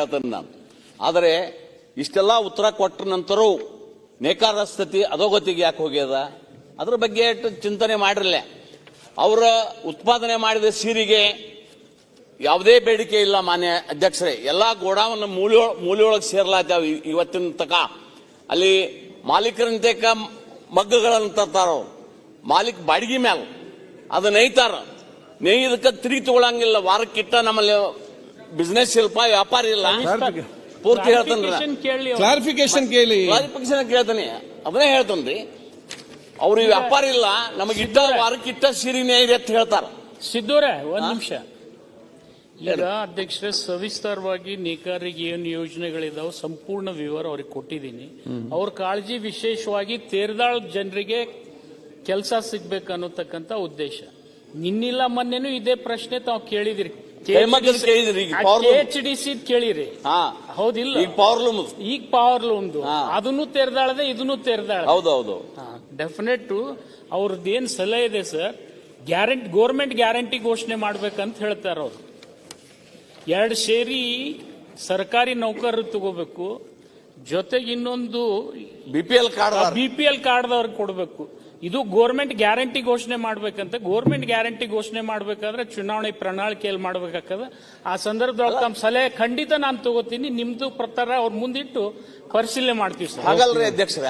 ಹೇಳ್ತೇನೆ ನಾನು ಆದರೆ, ಇಷ್ಟೆಲ್ಲ ಉತ್ತರ ಕೊಟ್ಟ ನಂತರವೂ ನೇಕಾರ ಸ್ಥಿತಿ ಅಧೋಗತಿಗೆ ಯಾಕೆ ಹೋಗ್ಯದ? ಅದ್ರ ಬಗ್ಗೆ ಚಿಂತನೆ ಮಾಡಿರಲ್ಲ ಅವರ ಉತ್ಪಾದನೆ ಮಾಡಿದ ಸೀರೆಗೆ ಯಾವುದೇ ಬೇಡಿಕೆ ಇಲ್ಲ ಮಾನ್ಯ ಅಧ್ಯಕ್ಷರೇ. ಎಲ್ಲ ಗೋಡಾವನ್ನು ಮೂಲ ಮೂಲೆಯೊಳಗೆ ಸೇರ್ಲಾತ್ಯಾವ ಇವತ್ತಿನ ತಕ. ಅಲ್ಲಿ ಮಾಲೀಕರಂತೆಕ ಮಗ್ಗಗಳನ್ನು ತರ್ತಾರ ಮಾಲೀಕ ಬಾಡಿಗೆ ಮ್ಯಾಲ. ಅದು ನೇಯ್ತಾರ. ನೇಯ್ದಕ್ಕೆ ತಿರುಗಿ ತಗೊಳಂಗಿಲ್ಲ. ವಾರಕ್ಕಿಟ್ಟ ನಮ್ಮಲ್ಲಿ ಬಿಸ್ನೆಸ್ ಶಿಲ್ಪ ವ್ಯಾಪಾರ ಇಲ್ಲ? ಪೂರ್ತಿ ಹೇಳ್ತಾನ್ರಿ. ಅವ್ರು. ಕ್ಲಾರಿಫಿಕೇಶನ್ ಕೇಳಿ. ಕ್ಲಾರಿಫಿಕೇಶನ್ ಕೇಳ್ತಾನೆ. ಅದನ್ನೇ ಹೇಳ್ತಾನ್ರಿ. ಅವ್ರಿಗೆ ವ್ಯಾಪಾರ ಇಲ್ಲ. ನಮಗಿದ್ದ ವಾರಕ್ಕಿಟ್ಟ ಸಿರಿನೇ ಇದೆ ಅಂತ ಹೇಳ್ತಾರ. ಸಿದ್ದೋರೆ ಒಂದ್ ನಿಮಿಷ. ಈಗ ಅಧ್ಯಕ್ಷರೇ ಸವಿಸ್ತಾರವಾಗಿ ನೇಕಾರಿಗೆ ಏನು ಯೋಜನೆಗಳಿದಾವೆ ಸಂಪೂರ್ಣ ವಿವರ ಅವ್ರಿಗೆ ಕೊಟ್ಟಿದ್ದೀನಿ. ಅವ್ರ ಕಾಳಜಿ ವಿಶೇಷವಾಗಿ ತೇರ್ದಾಳ್ ಜನರಿಗೆ ಕೆಲಸ ಸಿಗ್ಬೇಕು ಅನ್ನತಕ್ಕಂಥ ಉದ್ದೇಶ. ನಿನ್ನಿಲ್ಲ ಮೊನ್ನೆನೂ ಇದೇ ಪ್ರಶ್ನೆ ತಾವು ಕೇಳಿದಿರಿ. ಕೇಳಿದ್ರಿ ಈಗ loom. ಎಚ್ ಡಿ ಸಿ ಕೇಳಿರಿ. ಹಾ. ಹೌದಿಲ್ಲ. ಈಗ ಪವರ್ ಲೂಮ್ ಈಗ ಪವರ್ ಲೂಮ್ದು. ಅದನ್ನು ತೆರೆದಾಳದೆ ಇದನ್ನು ತೆರೆದಾಳ ಹೌದೌದು. ಡೆಫಿನೆಟ್ ಅವ್ರದ್ದು ಏನ್ ಸಲಹೆ ಇದೆ ಸರ್ ಗ್ಯಾರಂಟಿ ಗೋರ್ಮೆಂಟ್ ಗ್ಯಾರಂಟಿ ಘೋಷಣೆ ಮಾಡ್ಬೇಕಂತ ಹೇಳ್ತಾರ ಅವ್ರು. ಎರಡು ಸೇರಿ ಸರ್ಕಾರಿ ನೌಕರರು ತಗೋಬೇಕು. ಜೊತೆಗೆ ಇನ್ನೊಂದು B P L card B P L ಕಾರ್ಡ್ದವ್ರಿಗೆ ಕೊಡಬೇಕು. ಇದು ಗೋರ್ಮೆಂಟ್ ಗ್ಯಾರಂಟಿ ಘೋಷಣೆ ಮಾಡ್ಬೇಕಂತ. ಗೋರ್ಮೆಂಟ್ ಗ್ಯಾರಂಟಿ ಘೋಷಣೆ ಮಾಡ್ಬೇಕಾದ್ರೆ ಚುನಾವಣೆ ಪ್ರಣಾಳಿಕೆಯಲ್ಲಿ ಮಾಡ್ಬೇಕಾಗ್ತದೆ. ಆ ಸಂದರ್ಭದೊಳಗೆ ತಮ್ಮ ಸಲಹೆ ಖಂಡಿತ ನಾನು ತಗೋತೀನಿ. ನಿಮ್ದು ಪ್ರಕಾರ ಅವ್ರ ಮುಂದಿಟ್ಟು ಪರಿಶೀಲನೆ ಮಾಡ್ತೀವಿ ಸರ್. ಹಾಗಲ್ರಿ ಅಧ್ಯಕ್ಷರ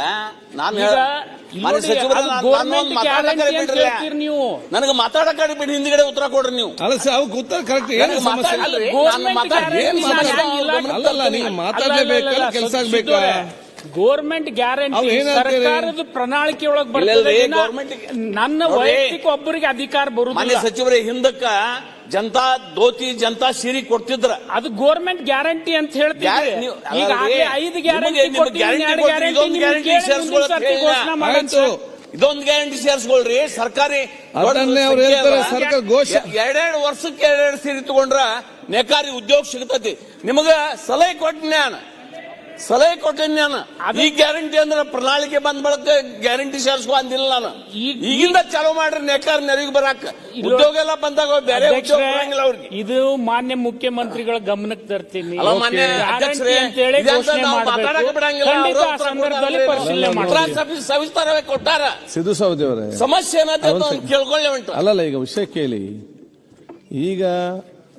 ನಾನು ಬಿಡ್ರಲ್ಲ. ಹೇಳ್ತೀರಿ ನೀವು. ನನಗೆ ಮಾತಾಡಕ್ಕೆ ಬಿಡಿ ಹಿಂದ್ಗಡೆ ಉತ್ತರ ಕೊಡ್ರಿ ನೀವು. ಅಲ್ಲ ಸರ್ ಅವ್ರಿಗೆ ಉತ್ತರ ಕರೆಕ್ಟ್ ಏನು ಸಮಸ್ಯೆ? ಅಲ್ಲಲ್ಲ ತರ್ತೀನಿ. ನೀವು ಮಾತಾಡ್ಲೇಬೇಕಲ್ಲ ಕೆಲಸ ಆಗ್ಬೇಕಾ. Government guarantee? ಸರ್ಕಾರದ ಪ್ರಣಾಳಿಕೆ ಒಳಗೆ ಬರ್ತದೆ ನನ್ನ. ವೈಯಕ್ತಿಕ ಒಬ್ಬರಿಗೆ ಅಧಿಕಾರ ಬರುತ್ತೆ ಬರುದಿಲ್ಲ ಸಚಿವರೇ ಹಿಂದಕ್ಕ ಜನತಾ ಧೋತಿ ಜನತಾ ಸೀರಿ ಕೊಡ್ತಿದ್ರ. ಅದು ಗೋರ್ಮೆಂಟ್ ಗ್ಯಾರಂಟಿ ಅಂತ ಹೇಳ್ತೀವಿ ಐದು ಗ್ಯಾರಂಟಿ ಘೋಷಣೆ ಇದೊಂದು ಗ್ಯಾರಂಟಿ ಸೇರಿಸ್ಕೊಳ್ರಿ ಸರ್ಕಾರಿ ಅದನ್ನೇ ಅವ್ರು ಹೇಳ್ತಾರೆ ಸರ್ಕಾರ ಘೋಷ ಎರಡೆರಡು ವರ್ಷಕ್ಕೆ ಎರಡೆರಡು ಸೀರೆ ತಗೊಂಡ್ರ ನೇಕಾರಿ ಉದ್ಯೋಗ ಸಿಗ್ತತಿ. ನಿಮಗ ಸಲಹೆ ಕೊಟ್ಟ ನಾನು ಸಲಹೆ ಕೊಟ್ಟಿನಿ ನಾನು. ಅದು- ಈ ಗ್ಯಾರಂಟಿ ಅಂದ್ರೆ ಪ್ರಣಾಳಿಕೆ ಬಂದ ಬಳಕ ಗ್ಯಾರಂಟಿ ಸೇರಿಸುವ ಅಂದಿಲ್ಲ ನಾನು. ಈಗ- ಈಗಿಂದ ಚಾಲೂ ಮಾಡ್ರಿ ನೆಕ್ಕಾರ ನೆರವಿಗೆ ಬರಾಕ. ಉದ್ಯೋಗ ಎಲ್ಲ ಬಂದಾಗ ಬೇರೆ ಉದ್ಯೋಗ ಬರಂಗಿಲ್ಲ ಅವ್ರಿಗೆ. ಇದು ಮಾನ್ಯ ಮುಖ್ಯಮಂತ್ರಿಗಳ ಗಮನಕ್ಕೆ ತರ್ತೀನಿ. ಮಾನ್ಯ ಅಧ್ಯಕ್ಷರೇ. ಮಾತಾಡಕ್ಕೆ ಬಿಡಂಗಿಲ್ಲ. ಕೊಟ್ಟಾರ. ಸಿದ್ದು ಸೌದಿ ಅವರೇ. ಸಮಸ್ಯೆ ಏನಾದ್ರೆ ಕೇಳ್ಕೊಳ್ಳಿ ಉಂಟು. ಅಲ್ಲಲ್ಲ ಈಗ ವಿಷಯ ಕೇಳಿ. ಈಗ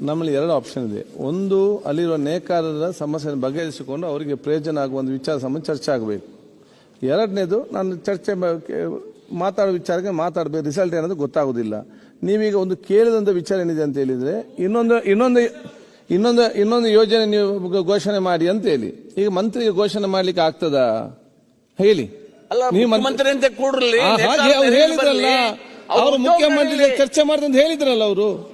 ನಮ್ಮಲ್ಲಿ ಎರಡು ಆಪ್ಷನ್ ಇದೆ. ಒಂದು ಅಲ್ಲಿರುವ ನೇಕಾರರ ಸಮಸ್ಯೆಯನ್ನು ಬಗೆಹರಿಸಿಕೊಂಡು ಅವರಿಗೆ ಪ್ರಯೋಜನ ಆಗುವ ಒಂದು ವಿಚಾರ ಸಂಬಂಧ ಚರ್ಚೆ ಆಗಬೇಕು. ಎರಡನೇದು ನಾನು ಚರ್ಚೆ ಮಾತಾಡೋ ವಿಚಾರಕ್ಕೆ ಮಾತಾಡಬೇಕು. ರಿಸಲ್ಟ್ ಏನದು ಗೊತ್ತಾಗೋದಿಲ್ಲ. ನೀವೀಗ ಒಂದು ಕೇಳಿದಂಥ ವಿಚಾರ ಏನಿದೆ ಅಂತ ಹೇಳಿದರೆ ಇನ್ನೊಂದು ಇನ್ನೊಂದು ಇನ್ನೊಂದು ಇನ್ನೊಂದು ಯೋಜನೆ ನೀವು ಘೋಷಣೆ ಮಾಡಿ ಅಂತ ಹೇಳಿ. ಈಗ ಮಂತ್ರಿಗೆ ಘೋಷಣೆ ಮಾಡ್ಲಿಕ್ಕೆ ಆಗ್ತದಾ? ಹೇಳಿ. ಹೇಳಿದ್ರಲ್ಲ. ಅವರು ಮುಖ್ಯಮಂತ್ರಿ ಚರ್ಚೆ ಮಾಡಿದ್ರಲ್ಲ ಹೇಳಿದ್ರಲ್ಲ ಅವರು.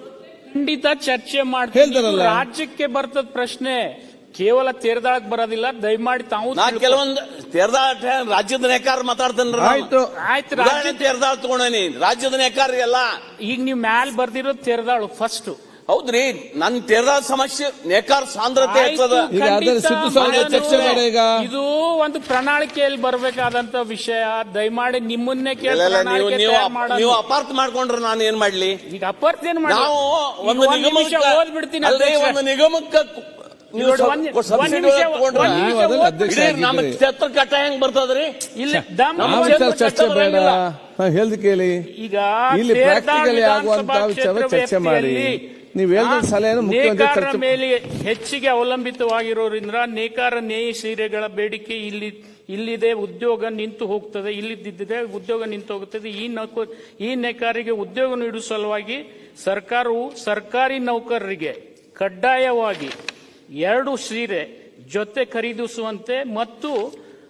ಖಂಡಿತ ಚರ್ಚೆ ಮಾಡ್ತೀವಿ. ಹೇಳ್ತಾರಲ್ಲ. ರಾಜ್ಯಕ್ಕೆ ಬರ್ತದ ಪ್ರಶ್ನೆ. ಕೇವಲ ತೇರ್ದಾಳಕ್ ಬರೋದಿಲ್ಲ ದಯಮಾಡಿ ತಾವು ನಾ ತಿಳ್ಕೊ- ಕೆಲವೊಂದು ತೆರೆದಾಟ ರಾಜ್ಯದ ನೇಕಾರ ಮಾತಾಡ್ತೇನೆ ಆಯ್ತು. ಆಯ್ತು ರಾಜ್ಯ ತೆರೆದಾಳ ತಗೊಂಡೇನಿ. ರಾಜ್ಯದ ನೇಕಾರ ಎಲ್ಲ. ಈಗ ನೀವು ಮ್ಯಾಲ್ ಬರ್ದಿರೋದು ತೇರ್ದಾಳು ಫಸ್ಟ್ ಹೌದ್ರಿ ನನ್ ತೆರೆದ ಸಮಸ್ಯೆ ನೇಕಾರ ಸಾಂದ್ರತೆ ಹೆಚ್ಚದ ಈಗ ಅದರ ಸಿದ್ದು ಸೌದೆ ಚರ್ಚೆ ಮಾಡ ಈಗ. ಇದು ಒಂದು ಪ್ರಣಾಳಿಕೆಯಲ್ಲಿ ಬರಬೇಕಾದಂತ ವಿಷಯ ದಯಮಾಡಿ ನಿಮ್ಮನ್ನೇ ಕೇಳಿ ಇಲ್ಲ, ಇಲ್ಲ, ನೀವು ಪ್ರಣಾಳಿಕೆ ನೀವು ತಯಾರ್ ಅಪ್- ಮಾಡೋದು. ನೀವು ಅಪಾರ್ಥ ಮಾಡ್ಕೊಂಡ್ರೆ ನಾನು ಏನ್ ಮಾಡ್ಲಿ ಈಗ ಅಪರ್ಥ ಏನ್ ಮಾಡಿ ನಾವು ಒಂದು ನಿಗಮಕ್ಕೆ ಓದ್ಬಿಡ್ತೀನಿ ಅಲ್ರಿ, ಅಧ್ಯಕ್ಷ. ಒಂದು ನಿಗಮಕ್ಕೆ ನೀವು ನೋಡಿ, ಸ್ವಲ್ಪ ಒಂದ್- subsidy ನಿಮಿಷ, ತಗೊಂಡ್ರೆ ಒಂದ್ ನಿಮಿಷ ನೀವು ಅದನ್ನ ಓದ್ಬಿಡಿ. ಅಧ್ಯಕ್ಷ ಇಡೀ ನಮ್ಮ ಆಗಿದ್ರಿ. ಛತ್ರ ಕಟ್ಟ ಹೆಂಗ್ ಬರ್ತದ್ರಿ ಇಲ್ಲ ದಮ್- ಕ್ಷೇತ್ರ ಚರ್ಚೆ ಬೇಡ ಹೇಳ್ದು ಕೇಳಿ ಈಗ ಇಲ್ಲಿ ತೇರ್ದಾಳ್ ಪ್ರಾಕ್ಟಿಕಲಿ ಆಗುವಂತ ವಿಚಾರ ಚರ್ಚೆ ಮಾಡಿ ವ್ಯಾಪ್ತಿಯಲ್ಲಿ ನೀವು ಹೇಳಿದ ಸಲಹೆ ಸಲಹೆಯನ್ನು ಮುಖ್ಯಮಂತ್ರಿ ನೇಕಾರರ ಚರ್ಚೆ ಮೇಲೆ ಹೆಚ್ಚಿಗೆ ಅವಲಂಬಿತವಾಗಿರೋದ್ರಿಂದ ನೇಕಾರ ನೇಯಿ ಸೀರೆಗಳ ಬೇಡಿಕೆ ಇಲ್ಲಿ ಇಲ್ಲಿದೆ ಉದ್ಯೋಗ ನಿಂತು ಹೋಗ್ತದೆ ಇಲ್ಲಿದ್ದಿದೆ ಉದ್ಯೋಗ ನಿಂತು ಹೋಗುತ್ತದೆ ಈ ನೌಕ ಈ ನೇಕಾರಿಗೆ ಉದ್ಯೋಗ ನೀಡುವ ಸಲುವಾಗಿ ಸರ್ಕಾರವು ಸರ್ಕಾರಿ ನೌಕರರಿಗೆ ಕಡ್ಡಾಯವಾಗಿ ಎರಡು ಸೀರೆ ಜೊತೆ ಖರೀದಿಸುವಂತೆ ಮತ್ತು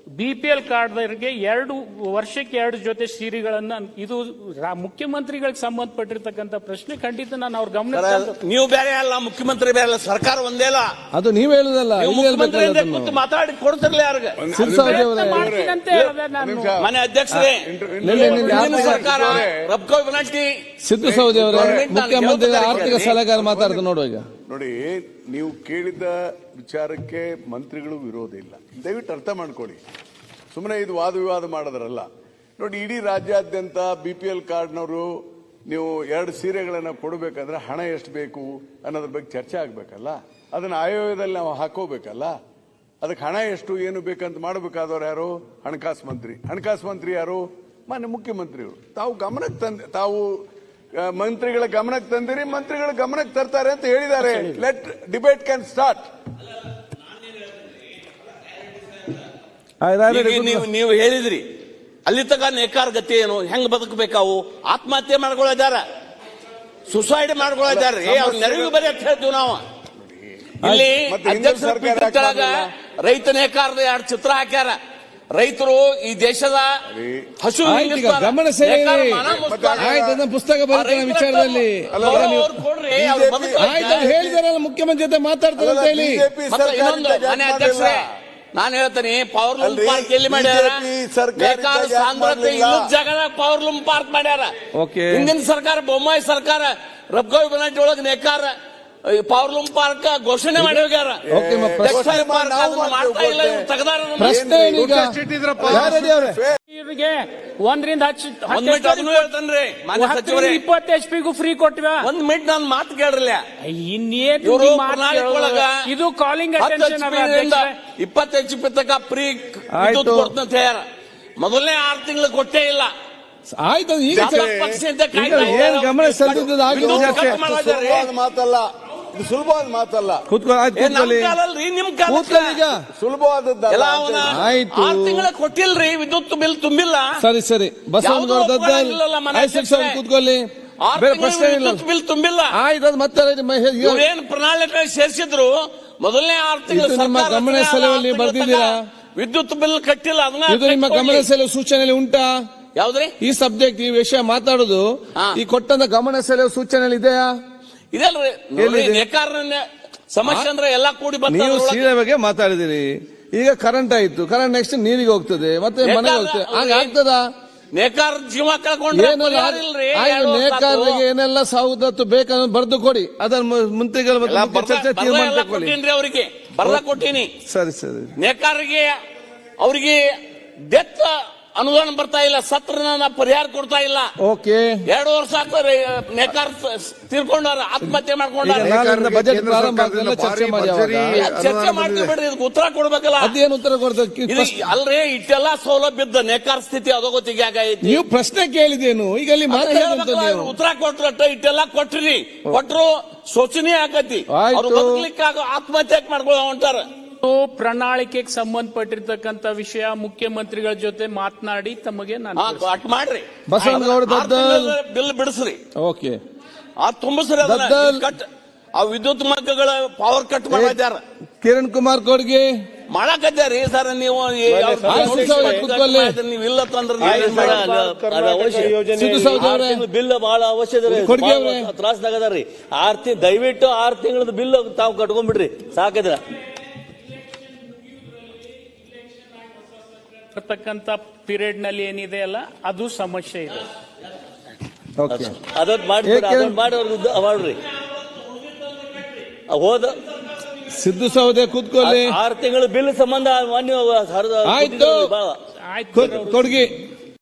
ಬಿಪಿಎಲ್ ಕಾರ್ಡ್ದವರಿಗೆ ಎರಡು ವರ್ಷಕ್ಕೆ ಎರಡು ಜೊತೆ ಸೀರೆಗಳನ್ನ ಇದು ರಾ- ಮುಖ್ಯಮಂತ್ರಿಗಳಿಗೆ ಸಂಬಂಧಪಟ್ಟಿರ್ತಕ್ಕಂಥ ಪ್ರಶ್ನೆ ಖಂಡಿತ ನಾನು ಅವ್ರ ಗಮನ ನೀವು ಬೇರೆ ಅಲ್ಲ ಮುಖ್ಯಮಂತ್ರಿ ಬೇರೆ ಅಲ್ಲ ಸರ್ಕಾರ ಒಂದೇ ಅಲ್ಲ. ಅದು ನೀವು ಹೇಳುದಲ್ಲ ಮುಖ್ಯಮಂತ್ರಿ ಮಾತಾಡಿ ಕೊಡ್ತಿರ್ಲಿ ಯಾರಿಗೆ? ಮನೆ ಅಧ್ಯಕ್ಷರೇ ಸರ್ಕಾರ ರಬ್ಕೋ ವಿನಾಟಿ ಸಿದ್ದು ಸೌದಿ ಅವರೇ ಮುಖ್ಯಮಂತ್ರಿ ಆರ್ಥಿಕ. ಸಲಹೆಗಾರ ಮಾತಾಡ್ತಾರೆ ನೋಡುವ ಈಗ. ನೋಡಿ ನೀವು ಕೇಳಿದ ವಿಚಾರಕ್ಕೆ ಮಂತ್ರಿಗಳು ವಿರೋಧ ಇಲ್ಲ. ದಯವಿಟ್ಟು ಅರ್ಥ ಮಾಡ್ಕೊಳ್ಳಿ. ಸುಮ್ಮನೆ ಇದು ವಾದ ವಿವಾದ ಮಾಡೋದ್ರಲ್ಲ. ನೋಡಿ, ಇಡೀ ರಾಜ್ಯಾದ್ಯಂತ ಬಿ ಪಿ ಎಲ್ ಕಾರ್ಡ್ನವರು ನೀವು ಎರಡು ಸೀರೆಗಳನ್ನು ಕೊಡಬೇಕಂದ್ರೆ ಹಣ ಎಷ್ಟು ಬೇಕು ಅನ್ನೋದ್ರ ಬಗ್ಗೆ ಚರ್ಚೆ ಆಗಬೇಕಲ್ಲ? ಅದನ್ನು ಆಯೋಗದಲ್ಲಿ ನಾವು ಹಾಕೋಬೇಕಲ್ಲ? ಅದಕ್ಕೆ ಹಣ ಎಷ್ಟು, ಏನು ಬೇಕಂತ ಮಾಡಬೇಕಾದವ್ರು ಯಾರು? ಹಣಕಾಸು ಮಂತ್ರಿ. ಹಣಕಾಸು ಮಂತ್ರಿ ಯಾರು? ಮಾನ್ಯ ಮುಖ್ಯಮಂತ್ರಿಗಳು. ತಾವು ಗಮನಕ್ಕೆ ತಂದೆ, ತಾವು ಮಂತ್ರಿಗಳ ಗಮನಕ್ಕೆ ತಂದಿರಿ ಮಂತ್ರಿಗಳ ಗಮನಕ್ಕೆ ತರ್ತಾರೆ ಅಂತ ಹೇಳಿದ್ದಾರೆ. ಲೆಟ್ ಡಿಬೇಟ್ ಕ್ಯಾನ್ ಸ್ಟಾರ್ಟ್ ನೀವು ನೀವು ಹೇಳಿದ್ರಿ. ಅಲ್ಲಿ ತಗ ನೇಕಾರ ಗತಿ ಏನು? ಹೆಂಗ್ ಬದುಕಬೇಕಾವು? ಆತ್ಮಹತ್ಯೆ ಮಾಡ್ಕೊಳ್ಳಿದಾರ ಸುಸೈಡ್ ಮಾಡ್ಕೊಳ್ಳಿದಾರೆ ಅವ್ರ ನೆರವಿಗೆ ಬರೀ ಅಂತ ಹೇಳ್ತೀವಿ ನಾವು. ಇಲ್ಲಿ ಮಾಡ್ಲಿಲ್ಲ? ರೈತ ನೇಕಾರದ ಎರಡು ಚಿತ್ರ ಹಾಕ್ಯಾರ? ರೈತರು ಈ ದೇಶದ ಹಸು. ಗಮನ ಸೆಳೆಯಿರಿ. ಆಯ್ತು, ಪುಸ್ತಕ ಬರುತ್ತೆ ವಿಚಾರದಲ್ಲಿ. ಆಯ್ತು ಹೇಳಿದಾರಲ್ಲ ಮುಖ್ಯಮಂತ್ರಿ ಜೊತೆ ಮಾತಾಡ್ತಾರೆ ಅಂತ ಹೇಳಿ ಮತ್ತೆ ಇನ್ನೊಂದು ಮನೆ ಅಧ್ಯಕ್ಷರೇ ನಾನು ಹೇಳ್ತೇನೆ ಪವರ್ ಲೂಮ್ ಪಾರ್ಕ್ ಎಲ್ಲಿ ಮಾಡ್ಯಾರ ಬೇಕಾದ ಸಾಂದ್ರತೆ? ಇಲ್ಲದ ಜಾಗದಾಗ ಪವರ್ ಲೂಮ್ ಪಾರ್ಕ್ ಮಾಡ್ಯಾರ. ಹಿಂದಿನ ಸರ್ಕಾರ ಬೊಮ್ಮಾಯಿ ಸರ್ಕಾರ ರಬ್ಗಾವಿ ಬನಾಟಿ ಒಳಗೆ ನೇಕಾರ ಪವರ್ ಲೂಮ್ ಪಾರ್ಕ್ ಘೋಷಣೆ ಮಾಡಿ ಹೋಗ್ಯಾರ Okay, ಟೆಕ್ಸ್ಟೈಲ್ ಪಾರ್ಕ್ ನಾವು ಅದನ್ನ ಮಾಡ್ತಾ ಇಲ್ಲ ಇವ್ರು ತೆಗ್ದಾರ ಅದನ್ನ. ಪ್ರಶ್ನೆ ಏನೀಗ ಯಾರಡಿ ಅವ್ರೆ? ಇವ್ರಿಗೆ ಒಂದರಿಂದ ಹಚ್ಚ ಒಂದ್ ಮಿನಿಟ್ ಅದನ್ನು ಹೇಳ್ತಾನ್ರಿ ಮಾನ್ಯ ಸಚಿವರೇ. ಇಪ್ಪತ್ತು ಎಚ್ ಪಿಗೂ ಫ್ರೀ ಕೊಟ್ಟಿವ? ಒಂದ್ ಮಿನಿಟ್ ನಾನು ಮಾತು ಕೇಳ್ರಲ್ಲ. ಇನ್ನೇನು ಇವ್ರು ಒಳಗ ಇದು ಕಾಲಿಂಗ್ ಅಟೆನ್ಷನ್ ಇಪ್ಪತ್ತು ಎಚ್ ಪಿ ತಕ ಫ್ರೀ. ಕೊಡ್ತಂತ ಹೇಳ್ಯಾರ. ಮೊದಲನೇ ಆರು ತಿಂಗಳು ಕೊಟ್ಟೇ ಇಲ್ಲ. ಆಯ್ತು ಈಗ ಏನ್ ಗಮನ ಸೆಳೆದಿದ್ದು. ಮಾತಲ್ಲ. ಇದು ಸುಲಭವಾದ ಮಾತಲ್ಲ. ಆಯ್ತು ಕೂತ್ಕೊಳ್ಳಿ. ನಿಮ್ ಕೂತ್ಕೊಳ್ಳಿ ಈಗ. ಸುಲಭವಾದದ್ದಲ್ಲ ಅವನ. ಆಯ್ತು. ಆರು ತಿಂಗಳ ಕೊಟ್ಟಿಲ್ರಿ ವಿದ್ಯುತ್ ಬಿಲ್ ತುಂಬಿಲ್ಲ. ಸರಿ ಸರಿ. ಬಸವನಗೌಡ ಯಾವುದೂ ದದ್ದಲ್ ಒಪ್ಕೊಳ್ಳಂಗಿಲ್ಲಲ್ಲ ಮನೆ. ಕೂತ್ಕೊಳ್ಳಿ. ಆರು ಬೇರೆ ತಿಂಗಳ ಪ್ರಶ್ನೆ ಇಲ್ಲ. ವಿದ್ಯುತ್ ಬಿಲ್ ತುಂಬಿಲ್ಲ. ಆಯ್ತು ಅದು ಮತ್ತೆ ನಿಮ್ಮ ಹೇ- ಈಗ ಇವ್ರೇನ್ ಪ್ರಣಾಳಿಕೆ ಸೇರಿಸಿದ್ರು? ಮೊದಲನೇ ಆರ್ಥಿಕ ತಿಂಗಳು ಇದು ನಿಮ್ಮ ಸರ್ಕಾರ ಗಮನ ರಚನೆ ಆದ ಸೆಳೆಯುವಲ್ಲಿ ಆರು ತಿಂಗಳ ಬರ್ದಿದ್ದೀರಾ? ತನಕ ವಿದ್ಯುತ್ ಬಿಲ್ ಕಟ್ಟಿಲ್ಲ ಅದನ್ನ ಇದು ನಿಮ್ಮ. ಗಮನ ಸೆಲೆ ಸೂಚನೆಯಲ್ಲಿ ಉಂಟಾ? ಯಾವ್ದ್ರಿ? ಈ ಸಬ್ಜೆಕ್ಟ್ ಈ ವಿಷಯ ಮಾತಾಡೋದು ಹಾ. ಈ ಕೊಟ್ಟಂತ ಗಮನ ಸೆಲೆ ಸೂಚನೆಯಲ್ಲಿ ಇದೆಯಾ? ಇದಲ್ರಿ? ನೇಕಾರನ ಸಮಸ್ಯೆ ಅಂದ್ರೆ ಎಲ್ಲಾ ಕೂಡಿ ನೀವು ಬರ್ತಾರೆ ಸೀರೆ ಬಗ್ಗೆ ಮಾತಾಡಿದಿರಿ. ಈಗ ಕರೆಂಟ್ ಆಯ್ತು ಕರೆಂಟ್ ನೆಕ್ಸ್ಟ್ ನೀರಿಗೆ ಹೋಗ್ತದೆ ಮತ್ತೆ ಮನೆಗೆ ಹೋಗ್ತದೆ. ಹಾಗೆ ಆಗ್ತದ? ನೇಕಾರ ಜೀವ ಕಳ್ಕೊಂಡ್ರೆ ಏನೆಲ್ಲ ಪರಿಹಾರ ಇಲ್ರಿ ಆಯ್ತು ಎರಡು ವರ್ಷ ನೇಕಾರರಿಗೆ. ಏನೆಲ್ಲ ಸವಲತ್ತು ಬೇಕನ್ನೋದು ಬರೆದು ಕೊಡಿ. ಅದನ್ನ ಮ- ಮಂತ್ರಿಗಳ ಮತ್ತು ಎಲ್ಲ ಮುಖ್ಯ ಬರ್ದ- ಚರ್ಚೆ ಬರ್ದ ತೀರ್ಮಾನ ಎಲ್ಲ ತಗೊಳ್ಳಿ. ಕೊಟ್ಟೀನ್ರಿ ಅವರಿಗೆ. ಬರ್ದ ಕೊಟ್ಟೀನಿ. ಸರಿ ಸರಿ. ನೇಕಾರರಿಗೆ ಅವರಿಗೆ ಡೆತ್ ಅನುದಾನ ಬರ್ತಾ ಇಲ್ಲ ಸತ್ರ ಪರಿಹಾರ ಕೊಡ್ತಾ ಇಲ್ಲ. ಓಕೆ. ಎರಡು ವರ್ಷ ಆಗ್ತಾರೆ ನೇಕಾರ ತೀರ್ಕೊಂಡಾರ ಆತ್ಮಹತ್ಯೆ ಮಾಡ್ಕೊಂಡಾರ ಬಜೆಟ್ ಪ್ರಾರಂಭ ಚರ್ಚೆ ಮಾಡಿ ಅವಾಗ. ಚರ್ಚೆ ಮಾಡ್ತೀವಿ ಬಿಡ್ರಿ ಇದಕ್ಕೆ ಉತ್ತರ ಕೊಡ್ಬೇಕಲ್ಲ. ಅದೇನು ಉತ್ತರ ಕೊಡ್ತಕ್ಕೆ ಇದು ಅಲ್ರಿ ಇಷ್ಟೆಲ್ಲ ಇದ್ದ ನೇಕಾರ ಸ್ಥಿತಿ ಅಧೋಗತಿಗೆ ಆಗೈತಿ. ನೀವು ಪ್ರಶ್ನೆ ಕೇಳಿದೇನು ಈಗ ಅಲ್ಲಿ ಅದನ್ನ ಮಾತಾಡುವಂತ ಹೇಳ್ಬೇಕಲ್ಲ, ನೀವು. ಉತ್ತರ ಕೊಟ್ರಟ್ಟ ಇಟ್ಟೆಲ್ಲ ಕೊಟ್ರಿ. ಕೊಟ್ರು ಶೋಚನೀಯ ಆಕತಿ ಆಯ್ತು. ಅವ್ರು ಬದುಕಲಿಕ್ಕಾಗ ಆತ್ಮಹತ್ಯೆ ಮಾಡ್ಕೊಳ್ಳೋ ಹೊಂಟಾರ ಪ್ರಣಾಳಿಕೆಗೆ ಸಂಬಂಧಪಟ್ಟಿರ್ತಕ್ಕಂಥ ವಿಷಯ ಮುಖ್ಯಮಂತ್ರಿಗಳ ಜೊತೆ ಮಾತನಾಡಿ ತಮಗೆ ನಾನು ಮಾಡ್ರಿ ಬಸವನಗೌಡ ದದ್ದಲ್. ಬಿಲ್ ಬಿಡಿಸ್ರಿ ಓಕೆ ಆ ತುಂಬಿಸ್ರಿ ಅದನ್ನ. ದದ್ದಲ್. ಕಟ್ ಆ ವಿದ್ಯುತ್ ಮಾರ್ಗಗಳ ಪವರ್ ಕಟ್ ಮಾಡಿದ್ದಾರ ಕಿರಣ್ ಕುಮಾರ್ ಕೋಡ್ಗೆ ಮಾಡಕತ್ಯಾರಿ ಸರ್ ನೀವು ಈ- ಅವ್ರ ಆಯ್ತು, ನೋಟಿಸ್ ಸರ್, ಕಟ್ ಕೂತ್ಕೊಳ್ಳಿ. ಮಾಡಿದ್ರೆ ನೀವು ಇಲ್ಲ ತಂದ್ರೆ ನೀವು ಏನ್ ಮಾಡೋದು? ಸಿದ್ದು ಸೌದಿ ಅವರೇ ಬಿಲ್ ಬಹಳ ಅವಶ್ಯಕತೆ ಕೊಡ್ಗೆ ಅವ್ರೆ. ತ್ರಾಸದಾಗ ಅದಾರ್ರಿ ಆರ್ ತಿ ದಯವಿಟ್ಟು ಆರ್ ತಿಂಗಳದ ಬಿಲ್ ತಾವು ಕಟ್ಕೊಂಡ್ಬಿಡ್ರಿ ಸಾಕಿದ್ರ ಇರ್ತಕ್ಕಂಥ ಪೀರಿಯಡ್ನಲ್ಲಿ ಏನಿದೆ ಅಲ್ಲ ಅದು ಸಮಸ್ಯೆ ಇದೆ. ಓಕೆ. ಅದೊಂದು ಮಾಡಿ? ಅದೊಂದು ಮಾಡಿ ಅವ್ರಿಗೆ ಮಾಡ್ರಿ ಹೋದ ಸಿದ್ದು ಸೌದೆ ಕೂತ್ಕೊಳ್ಳಿ. ಆರು ತಿಂಗಳು ಬಿಲ್ ಸಂಬಂಧ ಮಾನ್ಯ ಆಯ್ತು. ಆಯ್ತು. ಕೊಡ್ಗಿ.